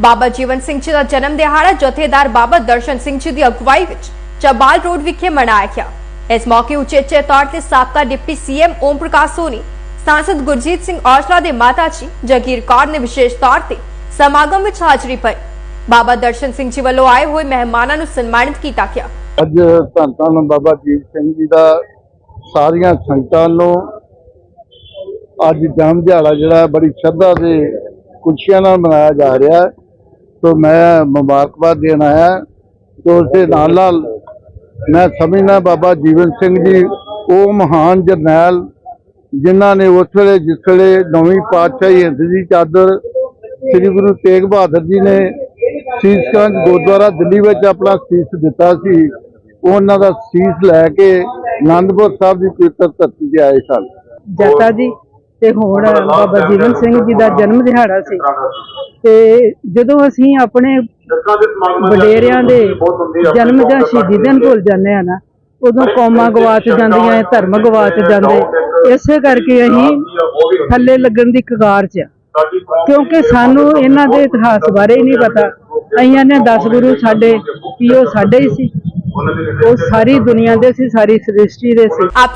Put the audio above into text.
ਬਾਬਾ ਜੀਵਨ ਸਿੰਘ ਜੀ ਦਾ ਜਨਮ ਦਿਹਾੜਾ ਜਥੇਦਾਰ ਬਾਬਾ ਦਰਸ਼ਨ ਸਿੰਘ ਜੀ ਦੀ ਅਗਵਾਈ ਵਿੱਚ ਚਬਾਲ ਰੋਡ ਵਿਖੇ ਮਨਾਇਆ ਗਿਆ। ਇਸ ਮੌਕੇ ਉਚੇਚੇ ਤੌਰ ਤੇ ਸਾਬਕਾ ਡਿਪਟੀ ਸੀਐਮ ਓਮ ਪ੍ਰਕਾਸ਼ ਸੋਨੀ, ਸਾਂਸਦ ਗੁਰਜੀਤ ਸਿੰਘ ਔਜਲਾ ਦੇ ਮਾਤਾ ਜੀ, ਜਗੀਰ ਕੌਰ ਨੇ ਵਿਸ਼ੇਸ਼ ਤੌਰ ਤੇ ਸਮਾਗਮ ਵਿੱਚ ਹਾਜ਼ਰੀ ਭਰੀ। ਬਾਬਾ ਦਰਸ਼ਨ ਸਿੰਘ ਜੀ ਵੱਲੋਂ ਆਏ ਹੋਏ ਮਹਿਮਾਨਾਂ ਨੂੰ ਸਨਮਾਨਿਤ ਕੀਤਾ ਗਿਆ। ਅੱਜ ਧੰਨ ਧੰਨ ਬਾਬਾ ਜੀਵ ਸਿੰਘ ਜੀ ਦਾ ਸਾਰੀਆਂ ਸੰਗਤਾਂ ਨੂੰ ਅੱਜ ਜਨਮ ਦਿਹਾੜਾ ਜਿਹੜਾ ਬੜੀ ਸ਼ਰਧਾ ਤੇ ਖੁਸ਼ੀਆਂ ਨਾਲ ਮਨਾਇਆ ਜਾ ਰਿਹਾ ਹੈ। ਤੋਂ ਮੈਂ ਮੁਬਾਰਕਬਾਦ ਦੇਣ ਆਇਆ ਤੋਂ ਉਸ ਦੇ ਨਾਲ ਨਾਲ ਮੈਂ ਸਮਝਦਾ ਬਾਬਾ ਜੀਵਨ ਸਿੰਘ ਜੀ, ਉਹ ਮਹਾਨ ਜਰਨੈਲ ਜਿਨ੍ਹਾਂ ਨੇ ਉਸ ਵੇਲੇ ਜਿਸ ਵੇਲੇ ਨਵੀਂ ਪਾਤਸ਼ਾਹੀ ਹਿੰਦ ਦੀ ਚਾਦਰ ਸ੍ਰੀ ਗੁਰੂ ਤੇਗ ਬਹਾਦਰ ਜੀ ਨੇ ਸੀਸਗੰਜ ਗੁਰਦੁਆਰਾ ਦਿੱਲੀ ਵਿੱਚ ਆਪਣਾ ਸੀਸ ਦਿੱਤਾ ਸੀ, ਉਹਨਾਂ ਦਾ ਸੀਸ ਲੈ ਕੇ ਆਨੰਦਪੁਰ ਸਾਹਿਬ ਦੀ ਪਵਿੱਤਰ ਧਰਤੀ ਤੇ ਆਏ ਸਨ। ਜੱਟਾ ਜੀ? ਤੇ ਹੁਣ ਬਾਬਾ ਜੀਵਨ ਸਿੰਘ ਜੀ ਦਾ ਜਨਮ ਦਿਹਾੜਾ ਸੀ। ਤੇ ਜਦੋਂ ਅਸੀਂ ਆਪਣੇ ਵਡੇਰਿਆਂ ਦੇ ਜਨਮ ਜਾਂ ਸ਼ਹੀਦੀ ਦਿਨ ਭੁੱਲ ਜਾਂਦੇ ਆ ਨਾ ਉਦੋਂ ਕੌਮਾਂ ਗਵਾਚ ਜਾਂਦੀਆਂ ਧਰਮ ਗਵਾਚ ਜਾਂਦੇ। ਇਸੇ ਕਰਕੇ ਅਸੀਂ ਥੱਲੇ ਲੱਗਣ ਦੀ ਕਗਾਰ 'ਚ ਆ। ਕਿਉਂਕਿ ਸਾਨੂੰ ਇਹਨਾਂ ਦੇ ਇਤਿਹਾਸ ਬਾਰੇ ਹੀ ਨਹੀਂ ਪਤਾ। ਅਈਆਂ ਨੇ 10 ਗੁਰੂ ਸਾਡੇ ਉਹ ਸਾਡੇ ਹੀ ਸੀ। ਉਹ ਸਾਰੀ ਦੁਨੀਆ ਦੇ ਸੀ ਸਾਰੀ ਸ੍ਰਿਸ਼ਟੀ ਦੇ ਸੀ। ਆਪ